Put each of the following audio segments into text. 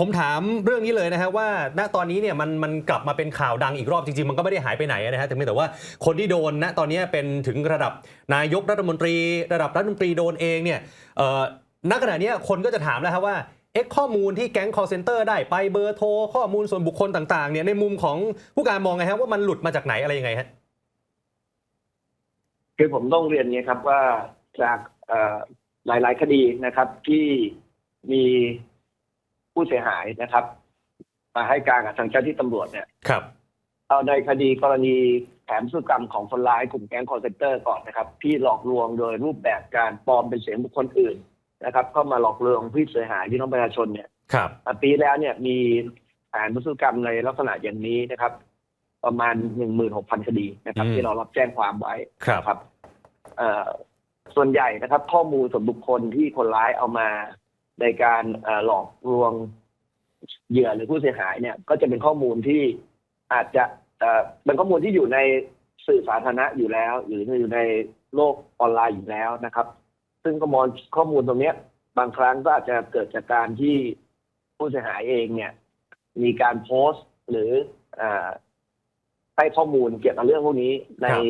ผมถามเรื่องนี้เลยนะฮะว่า ณตอนนี้เนี่ยมันมันกลับมาเป็นข่าวดังอีกรอบจริงๆ มันก็ไม่ได้หายไปไหนนะฮะแต่เพียงแต่ว่าคนที่โดนณตอนนี้เป็นถึงระดับนายกรัฐมนตรี ระดับรัฐมนตรีโดนเองเนี่ยเอ่อณขณะนี้คนก็จะถามแล้วครับว่าเอ๊ะข้อมูลที่แก๊ง call center ได้ไปเบอร์โทร ข้อมูลส่วนบุคคลต่างๆเนี่ยในมุมของผู้การมองไงฮะว่ามันหลุดมาจากไหนอะไรยังไงฮะคือผมต้องเรียนเนี้ครับว่าจากเอ่อหลาย ๆ คดีนะครับที่มี ผู้เสียหายนะครับ มาให้การกับทางเจ้าที่ตำรวจเนี่ยครับเอาในคดีกรณีแผนพฤติกรรมของคนร้ายกลุ่มแก๊งคอร์เซนเตอร์ก่อนนะครับ ที่หลอกลวงโดยรูปแบบการปลอมเป็นเสียงบุคคลอื่นนะครับ เข้ามาหลอกลวงผู้เสียหายพี่น้องประชาชนเนี่ยครับอะปีแล้วเนี่ยมีแผนพฤติกรรมในลักษณะอย่างนี้นะครับ ประมาณหนึ่งหมื่นหกพันคดีนะครับอืมที่เรารับแจ้งความไว้ครับนะครับเอ่อส่วนใหญ่นะครับ ข้อมูลส่วนบุคคลที่คนร้ายเอามา ในการเอ่อหลอกลวงเหยื่อหรือผู้เสียหายเนี่ย ก็จะเป็นข้อมูลที่อาจจะเอ่อเป็นข้อมูลที่อยู่ในสื่อสาธารณะอยู่แล้ว หรืออยู่ในโลกออนไลน์อยู่แล้วนะครับ ซึ่งข้อมูลข้อมูลตรงเนี้ยบางครั้งก็อาจจะเกิดจากการที่ผู้เสียหายเองเนี่ย มีการโพสต์หรือเอ่อให้ข้อมูลเกี่ยวกับเรื่องพวกนี้ในครับ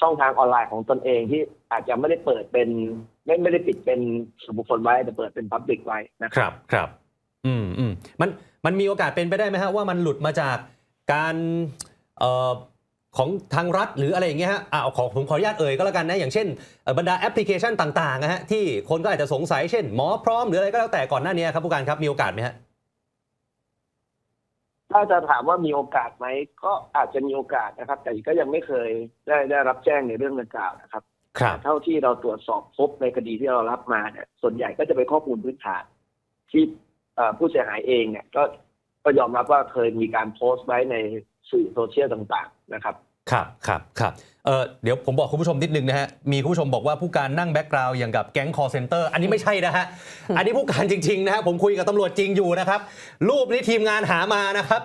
ช่องทางออนไลน์ของตนเองที่อาจจะไม่ได้เปิดเป็น ไม่ไม่ได้ปิดเป็นส่วนบุคคลไว้แต่เปิดเป็นพับลิกไว้นะคครับรับครับ อืมอืมมันมันมีโอกาสเป็นไปได้ไหมฮะว่ามันหลุดมาจากการเอ่อของทางรัฐหรืออะไรอย่างเงี้ยฮะอ่าขอผมขออนุญาตเอ่ยก็แล้วกันนะอย่างเช่นเอ่อบรรดาแอปพลิเคชันต่างๆนะฮะที่คนก็อาจจะสงสัยเช่นหมอพร้อมหรืออะไรก็แล้วแต่ก่อนหน้านี้ครับผู้การครับมีโอกาสไหมฮะถ้าจะถามว่ามีโอกาสไหมก็อาจจะมีโอกาสนะครับ แต่ก็ยังไม่เคยได้ได้รับแจ้งในเรื่องดังกล่าวนะครับครับ เท่าที่เราตรวจสอบพบในคดีที่เรารับมาเนี่ยส่วนใหญ่ก็จะเป็นข้อมูลพื้นฐานที่ผู้เสียหายเองเนี่ยก็ก็ยอมรับว่าเคยมีการโพสต์ไว้ในสื่อโซเชียลต่างๆนะครับ ครับครับครับเออเดี๋ยวผมบอกคุณผู้ชมนิดนึงนะฮะ มีคุณผู้ชมบอกว่าผู้การนั่งแบ็กกราวด์อย่างกับแก๊งคอร์เซนเตอร์อันนี้ไม่ใช่นะฮะ อันนี้ผู้การจริง ๆ นะฮะ ผมคุยกับตำรวจจริงอยู่นะครับ รูปนี้ทีมงานหามานะครับ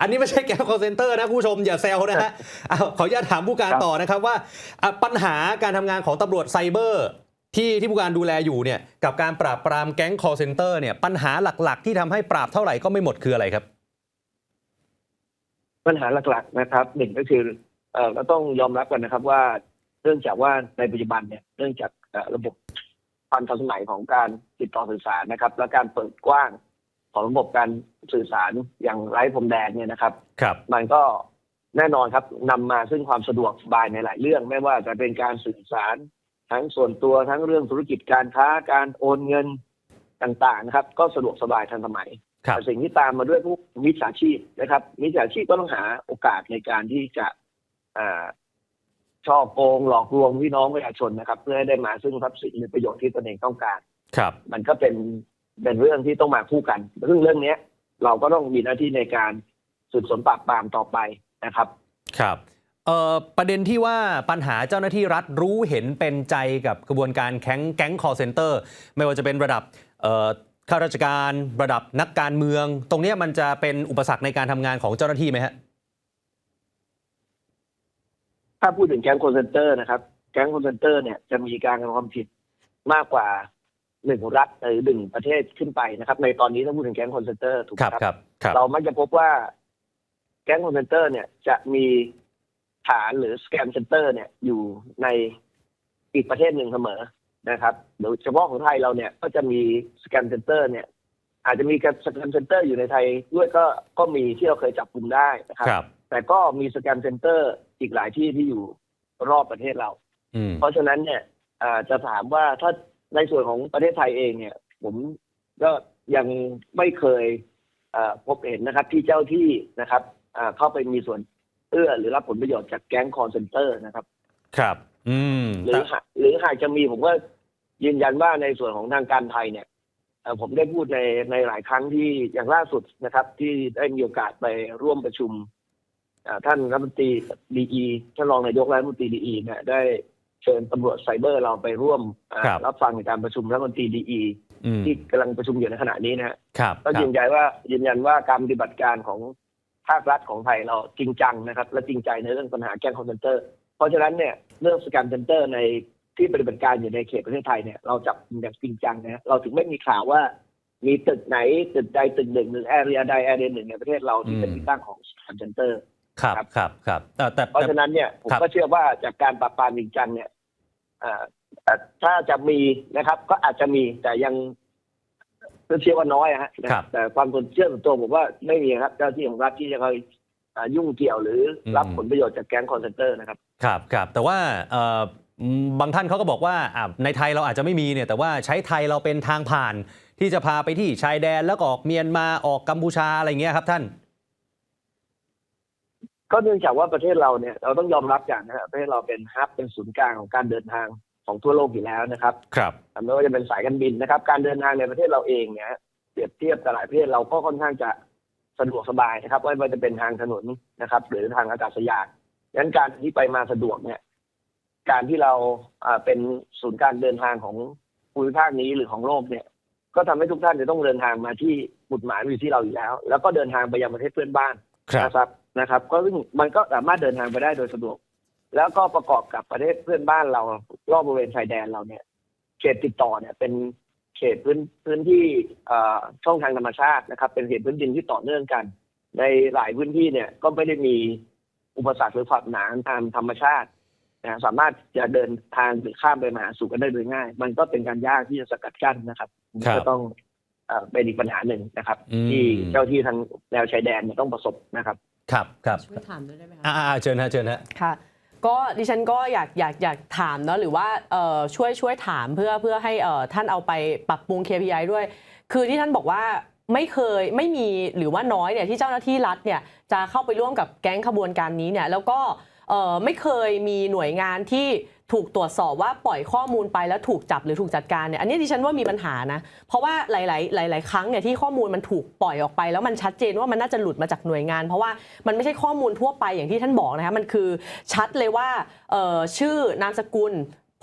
อันนี้ไม่ใช่แก๊งคอร์เซนเตอร์นะคุณผู้ชมอย่าแซวนะฮะเอาขออนุญาตถามผู้การครับต่อนะครับว่าอะปัญหาการทำงานของตำรวจไซเบอร์ที่ที่ผู้การดูแลอยู่เนี่ยกับการปราบปรามแก๊งคอร์เซนเตอร์เนี่ยปัญหาหลัก ๆ ที่ทำให้ปราบเท่าไหร่ก็ไม่หมดคืออะไรครับ ปัญหาหลักๆนะครับหนึ่งก็คือเอ่อก็ต้องยอมรับกันนะครับว่าเนื่องจากว่าในปัจจุบันเนี่ยเนื่องจากเอ่อระบบความทันสมัยของการติดต่อสื่อสารนะครับ และการเปิดกว้างของระบบการสื่อสารอย่างไร้พรมแดนเนี่ยนะครับครับ มันก็แน่นอนครับนำมาซึ่งความสะดวกสบายในหลายเรื่อง ไม่ว่าจะเป็นการสื่อสาร ทั้งส่วนตัวทั้งเรื่องธุรกิจการค้าการโอนเงินต่างๆนะครับ ก็สะดวกสบายทันสมัยครับ แต่สิ่งที่ตามมาด้วยพวกมิจฉาชีพนะครับ มิจฉาชีพก็ต้องหาโอกาสในการที่จะอาช่อโกงหลอกลวงพี่น้องประชาชนนะครับ เพื่อให้ได้มาซึ่งทรัพย์สินหรือประโยชน์ที่ตนเองต้องการ ครับ มันก็เป็นเป็นเรื่องที่ต้องมาคู่กันซึ่งเรื่องเนี้ย เราก็ต้องมีหน้าที่ในการสืบสวนปราบปรามต่อไปนะครับ ครับเอ่อประเด็นที่ว่าปัญหาเจ้าหน้าที่รัฐรู้เห็นเป็นใจกับกระบวนการแก๊งแก๊งคอร์เซนเตอร์ ไม่ว่าจะเป็นระดับเอ่อ ข้าราชการระดับนักการเมือง ตรงเนี้ยมันจะเป็นอุปสรรคในการทำงานของเจ้าหน้าที่ไหมฮะถ้าพูดถึงแก๊งคอนเซนเตอร์นะครับ แก๊งคอนเซนเตอร์เนี่ยจะมีการกระทำความผิดมากกว่าหนึ่งรัฐหรือหนึ่งประเทศขึ้นไปนะครับ ในตอนนี้ถ้าพูดถึงแก๊งคอนเซนเตอร์ถูกไหคมรับครับครับครับเรามักจะพบว่าแก๊งคอนเซนเตอร์เนี่ยจะมีฐานหรือสแกมเซ็นเตอร์เนี่ยอยู่ในอีกประเทศหนึ่งเสมอ นะครับโดยเฉพาะของไทยเราเนี่ยก็จะมีสแกมเซ็นเตอร์เนี่ยอาจจะมีสแกมเซ็นเตอร์อยู่ในไทยด้วยก็ก็มีที่เราเคยจับกลุ่มได้นะครับครับแต่ก็มีสแกมเซ็นเตอร์อีกหลายที่ที่อยู่รอบประเทศเราอืมเพราะฉะนั้นเนี่ยอ่าจะถามว่าถ้าในส่วนของประเทศไทยเองเนี่ย ผมก็ยังไม่เคยอ่าพบเห็นนะครับที่เจ้าที่นะครับอ่าเข้าไปมีส่วนเอื้อหรือรับผลประโยชน์จากแก๊งคอนเซนเตอร์นะครับ ครับ อืมหรือหากหรือหากจะมีผมก็ ยืนยันว่าในส่วนของทางการไทยเนี่ยเอ่อผมได้พูดในในหลายครั้งที่อย่างล่าสุดนะครับ ที่ได้มีโอกาสไปร่วมประชุมอ่าท่านรัฐมนตรีดีท่านรองนายกรัฐมนตรีดีเนี่ยได้เชิญตำรวจไซเบอร์เราไปร่วมอ่าครับรับฟังในการประชุมรัฐมนตรีดีอืมที่กำลังประชุมอยู่ในขณะนี้นะฮะครับก็ครัยืบนยันว่ายืนยันว่าการปฏิบัติการของภาครัฐของไทยเราจริงจังนะครับ และจริงใจในเรื่องปัญหาแก๊งคอมเซนเตอร์ เพราะฉะนั้นเนี่ยเรื่องสแกมเซ็นเตอร์ใน ที่ปฏิบัติการอยู่ในเขตประเทศไทยเนี่ยเราจับอย่างจริงจังนะฮะเราถึงไม่มีข่าวว่า มีตึกไหนตึกใดตึกหนึ่งหรือแอเรียใดแอเรียหนึ่งในประเทศเราที่เป็นอืมที่ตั้งของคอนเซนเตอร์ครับครับครับครับแต่แต่เพราะฉะนั้นเนี่ยผมครับก็เชื่อว่าจากการปราบปรามจริงจังเนี่ยเอ่อเอ่อถ้าจะมีนะครับ ก็อาจจะมีแต่ยังเชื่อว่าน้อยอะฮะนะแต่ความส่วนเชื่อส่วนตัวผมว่าไม่มีครับ เจ้าที่ของรัฐที่จะคอยอ่ายุ่งเกี่ยวหรือรับผลประโยชน์จากแก๊งคอนเซนเตอร์นะครับ ครับครับแต่ว่าเอ่ออืม บางท่านเขาก็บอกว่าอะในไทยเราอาจจะไม่มีเนี่ยแต่ว่าใช้ไทยเราเป็นทางผ่าน ที่จะพาไปที่ชายแดนแล้วก็ออกเมียนมาออกกัมพูชาอะไรเงี้ยครับท่าน ก็เนื่องจากว่าประเทศเราเนี่ยเราต้องยอมรับอย่างนะครับประเทศเราเป็นฮับเป็นศูนย์กลางของการเดินทางของทั่วโลกอยู่แล้วนะครับ ครับไม่ว่าจะเป็นสายการบินนะครับ การเดินทางในประเทศเราเองเนี่ยเปรียบเทียบกับหลายประเทศเราก็ค่อนข้างจะสะดวกสบายนะครับไม่ว่าจะเป็นทางถนนนะครับ หรือทางอากาศยานดังนั้นการที่ไปมาสะดวกเนี่ย การที่เราอ่าเป็นศูนย์การเดินทางของภูมิภาคนี้หรือของโลกเนี่ย ก็ทำให้ทุกท่านจะต้องเดินทางมาที่หมุดหมายอยู่ที่เราอยู่แล้ว แล้วก็เดินทางไปยังประเทศเพื่อนบ้านครับนะครับนะครับ ก็ซึ่งมันก็สามารถเดินทางไปได้โดยสะดวก แล้วก็ประกอบกับประเทศเพื่อนบ้านเรารอบบริเวณชายแดนเราเนี่ย เขตติดต่อเนี่ยเป็นเขตพื้นพื้นที่เอ่อช่องทางธรรมชาตินะครับ เป็นเขตพื้นดินที่ต่อเนื่องกัน ในหลายพื้นที่เนี่ยก็ไม่ได้มีอุปสรรคหรือขวากหนามตามธรรมชาติ นะสามารถจะเดินทางหรือข้ามไปมาหาสู่กันได้โดยง่าย มันก็เป็นการยากที่จะสกัดกั้นนะครับครับก็ต้องเอ่อเป็นอีกปัญหาหนึ่งนะครับอืมที่เจ้าที่ทางแนวชายแดนเนี่ยต้องประสบนะครับครับครับช่วยถามด้วยได้ไหมคะอ่าอ่าเชิญฮะเชิญฮะค่ะก็ดิฉันก็อยากอยากอยากถามเนาะหรือว่าเอ่อช่วยช่วยถามเพื่อเพื่อให้เอ่อท่านเอาไปปรับปรุง KPI ด้วย คือที่ท่านบอกว่าไม่เคยไม่มีหรือว่าน้อยเนี่ยที่เจ้าหน้าที่รัฐเนี่ยจะเข้าไปร่วมกับแก๊งขบวนการนี้เนี่ยแล้วก็เอ่อ ไม่เคยมีหน่วยงานที่ถูกตรวจสอบว่าปล่อยข้อมูลไปแล้วถูกจับหรือถูกจัดการเนี่ยอันนี้ดิฉันว่ามีปัญหานะ เพราะว่าหลาย ๆ หลาย ๆ ครั้งเนี่ยที่ข้อมูลมันถูกปล่อยออกไป แล้วมันชัดเจนว่ามันน่าจะหลุดมาจากหน่วยงาน เพราะว่ามันไม่ใช่ข้อมูลทั่วไปอย่างที่ท่านบอกนะคะมันคือชัดเลยว่าชื่อนามสกุล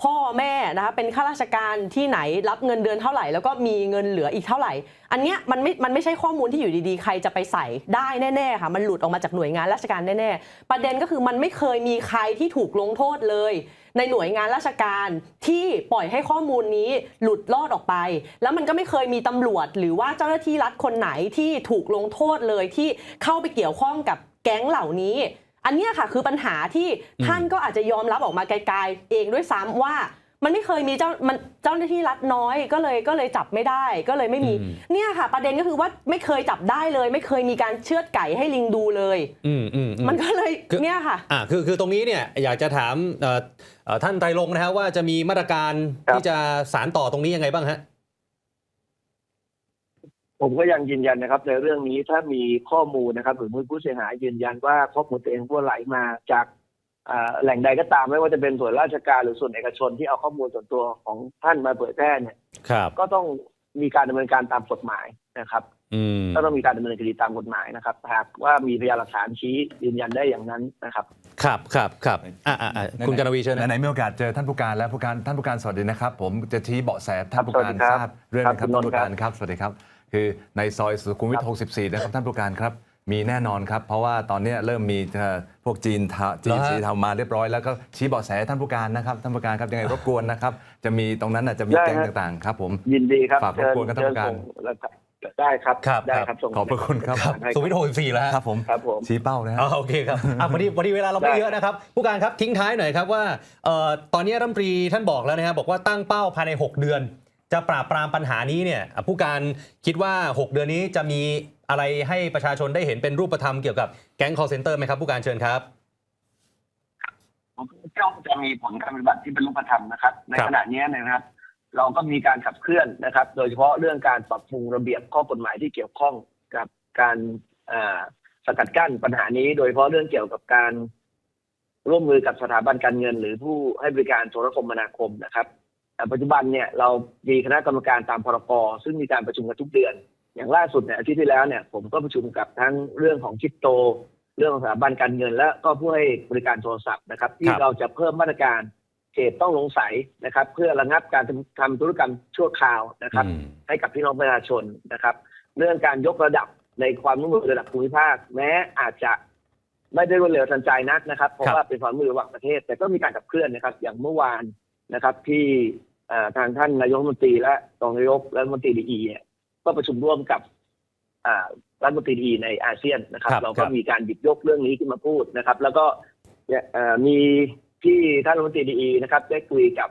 พ่อแม่นะคะเป็นข้าราชการที่ไหนรับเงินเดือนเท่าไหร่ แล้วก็มีเงินเหลืออีกเท่าไหร่ อันเนี้ยมันไม่มันไม่ใช่ข้อมูลที่อยู่ดีๆ ใครจะไปใส่ได้แน่ๆค่ะมันหลุดออกมาจากหน่วยงานราชการแน่ๆประเด็นก็คือมันไม่เคยมีใครที่ถูกลงโทษเลย ในหน่วยงานราชการที่ปล่อยให้ข้อมูลนี้หลุดลอดออกไป แล้วมันก็ไม่เคยมีตำรวจ หรือว่าเจ้าหน้าที่รัฐคนไหนที่ถูกลงโทษเลยที่เข้าไปเกี่ยวข้องกับแก๊งเหล่านี้ อันเนี้ยค่ะคือปัญหาที่อืมท่านก็อาจจะยอมรับออกมาไกลๆเองด้วยซ้ำว่ามันไม่เคยมีเจ้ามันเจ้าหน้าที่รัฐน้อยก็เลยก็เลยจับไม่ได้ก็เลยไม่มีอืมเนี่ยค่ะ ประเด็นก็คือว่าไม่เคยจับได้เลย ไม่เคยมีการเชือดไก่ให้ลิงดูเลย อืมอืมอืมมันก็เลยคือเนี่ยค่ะอ่าคือคือตรงนี้เนี่ยอยากจะถามเอ่อเอ่อท่านไตรลงค์นะฮะว่าจะมีมาตรการครับที่จะสารต่อตรงนี้ยังไงบ้างฮะ ผมก็ยังยืนยันนะครับ ในเรื่องนี้ถ้ามีข้อมูลนะครับหรือผู้เสียหายยืนยันว่าข้อมูลตัวเองพัวไหลมาจากอ่าแหล่งใดก็ตามไม่ว่าจะเป็นส่วนราชการหรือส่วนเอกชนที่เอาข้อมูลส่วนตัวของท่านมาเผยแพร่เนี่ยครับก็ต้องมีการดำเนินการตามกฎหมายนะครับอืมก็ต้องมีการดำเนินคดีตามกฎหมายนะครับหากว่ามีพยานหลักฐานชี้ยืนยันได้อย่างนั้นนะครับครับครับครับอ่าอ่าอ่าคุณกนวีเชิญนะไหนๆมีโอกาสเจอท่านผู้การแล้วผู้การท่านผู้การสวัสดีนะครับ ผมจะชี้เบาะแสท่านผู้การสวัสดีครับทราบเรื่องนะคครัรับบคุณนท่านนท์ผู้ครับการครับสวัสดีครับ คือในซอยสุขุมวิท 64 นะครับท่านผู้การครับ มีแน่นอนครับ เพราะว่าตอนนี้เริ่มมีเอ่อพวกจีนทาจีนเหรอฮะสีเทามาเรียบร้อยแล้วก็ชี้เบาะแสท่านผู้การนะครับท่านผู้การครับยังไงรบกวนนะครับ จะมีตรงนั้นน่ะจะมีได้แก๊งฮะต่างๆครับผม ยินดีครับฝากรบกวนกับท่านผู้การ เชิญส่งแล้วก็ได้ครับครับ ได้คครัรับบส่งขอบพระคุณครับให้สุวิทย์หกสิบสี่แล้วฮะ ครับผมครับผม ชี้เป้านะฮะ อ๋อโอเคครับอะวันนี้วันนี้เวลาเราไม่ได้ เยอะนะครับ ผู้การครับทิ้งท้ายหน่อยครับว่าเอ่อตอนนี้รัฐมนตรีท่านบอกแล้วนะครับบอกว่าตั้งเป้าภายใน 6 เดือน จะปราบปรามปัญหานี้เนี่ยอะผู้การคิดว่า 6 เดือนนี้จะมีอะไรให้ประชาชนได้เห็นเป็นรูปธรรมเกี่ยวกับแก๊ง call center ไหมครับ ผู้การเชิญครับผมจ้องจะมีผลการปฏิบัติที่เป็นรูปธรรมนะครับ ในครับขณะนี้นะครับ เราก็มีการขับเคลื่อนนะครับ โดยเฉพาะเรื่องการปรับปรุงระเบียบข้อกฎหมายที่เกี่ยวข้องกับการอ่าสกัดกั้นปัญหานี้ โดยเฉพาะเรื่องเกี่ยวกับการร่วมมือกับสถาบันการเงิน หรือผู้ให้บริการโทรคมนาคมนะครับ อ่าปัจจุบันเนี่ยเรามีคณะกรรมการตามพรกซึ่งมีการประชุมกันทุกเดือน อย่างล่าสุดเนี่ยอาทิตย์ที่แล้วเนี่ยผมก็ประชุมกับทั้งเรื่องของชิปโต เรื่องของสถาบันการเงิน และก็ผู้ให้บริการโทรศัพท์นะครับ ที่ครับเราจะเพิ่มมาตรการเหตุต้องสงสัยนะครับ เพื่อระงับการทำทำธุรกรรมชั่วคราวนะครับอืมให้กับพี่น้องประชาชนนะครับ เรื่องการยกระดับในความร่วมมือระดับภูมิภาค แม้อาจจะไม่ได้รวดเร็วทันใจนักนะครับ เพราะว่าเป็นความร่วมมือระหว่างประเทศ แต่ก็มีการขับเคลื่อนนะครับ อย่างเมื่อวาน นะครับที่เอ่อทางท่านนายกรัฐมนตรีและรองนายกและรัฐมนตรีดีเนี่ยก็ประชุมร่วมกับอ่ารัฐมนตรีดีในอาเซียนนะครับครับเราครัก็บมีการหยิบยกเรื่องนี้ขึ้นมาพูดนะครับ แล้วก็เนี่ยเอ่อมีที่ท่านรัฐมนตรีดีนะครับ ได้คุยกับ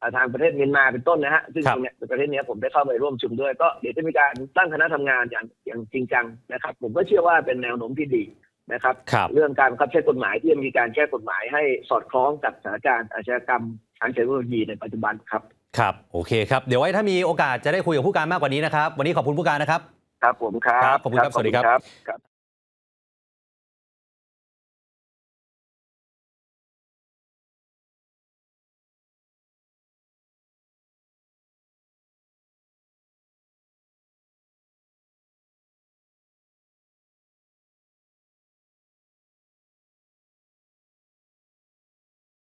อ่าทางประเทศเมียนมาเป็นต้นนะฮะซึ่งครับตรงเนี้ยประเทศเนี้ยผมได้เข้าไปร่วมประชุมด้วย ก็เดี๋ยวจะมีการตั้งคณะทำงานอย่างอย่างจริงจังนะครับ ผมก็เชื่อว่าเป็นแนวโน้มที่ดีนะครับครับเรื่องการบังคับใช้กฎหมายที่จะมีการแก้กฎหมายให้สอดคล้องกับสถานการณ์อาชญากรรม ทางเทคโนโลยีในปัจจุบันครับ ครับ โอเคครับ เดี๋ยวไว้ถ้ามีโอกาสจะได้คุยกับผู้การมากกว่านี้นะครับ วันนี้ขอบคุณผู้การนะครับ ครับผมครับครับขอบคุณครับ สวัสดีครับครับ